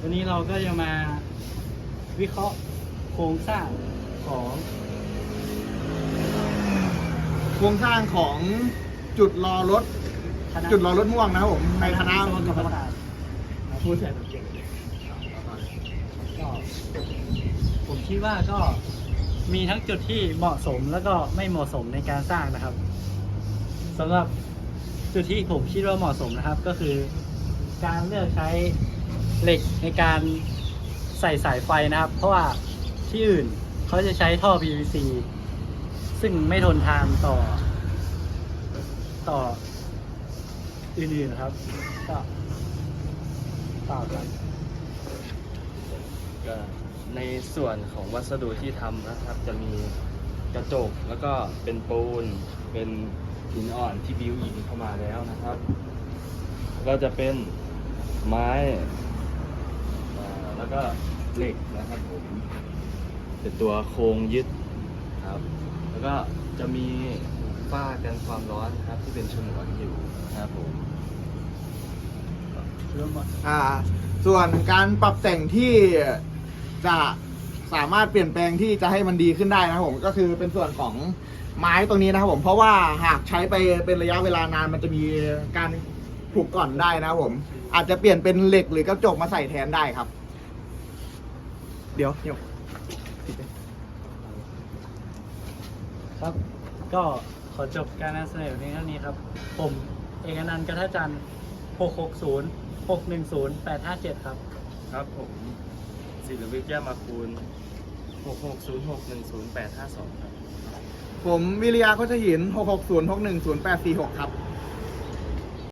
วันนี้เราก็จะมาวิเคราะห์โครงสร้างของ โครงสร้างของจุดรอรถ คณะ จุดรอรถม่วงนะครับผมในคณะวิศวกรรมศาสตร์พูดเสร็จเก่งก็ผมคิดว่าก็มีทั้งจุดที่เหมาะสมแล้วก็ไม่เหมาะสมในการสร้างนะครับสำหรับจุดที่ผมคิดว่าเหมาะสมนะครับ ก็คือ การเลือกใช้ เหล็กในการใส่สายไฟนะครับ เพราะว่าที่อื่นเขาจะใช้ท่อ PVC ซึ่งไม่ทนทานต่อ ต่ออื่นๆนะครับ ก็เปล่าครับก็ในส่วนของวัสดุที่ทำนะครับ จะมีกระจกแล้วก็เป็นปูน เป็นหินอ่อนที่บิวอินเข้ามาแล้วนะครับ ก็จะเป็นไม้ แล้วก็เหล็กนะครับผมเป็นตัวโครงยึดครับ แล้วก็จะมีฝ้ากันความร้อนครับ ที่เป็นฉนวนอยู่นะครับผมอ่า ส่วนการปรับแต่งที่จะสามารถเปลี่ยนแปลงที่จะให้มันดีขึ้นได้นะครับผมก็คือเป็นส่วนของไม้ตรงนี้นะครับผมเพราะว่าหากใช้ไปเป็นระยะเวลานานมันจะมีการผุก่อนได้นะครับผม อาจจะเปลี่ยนเป็นเหล็กหรือกระจกมาใส่แทนได้ครับ เดี๋ยวเดี๋ยวครับ ก็ขอจบการนำเสนอเพียงเท่านี้ครับ ผมเอกนันท์กระทะจันทร์660 610 857 ครับ ครับผมศิลวิทย์แก้วมาคูณ660610852ครับ ผมวิริยาโคชหิน 660 610 846 ครับค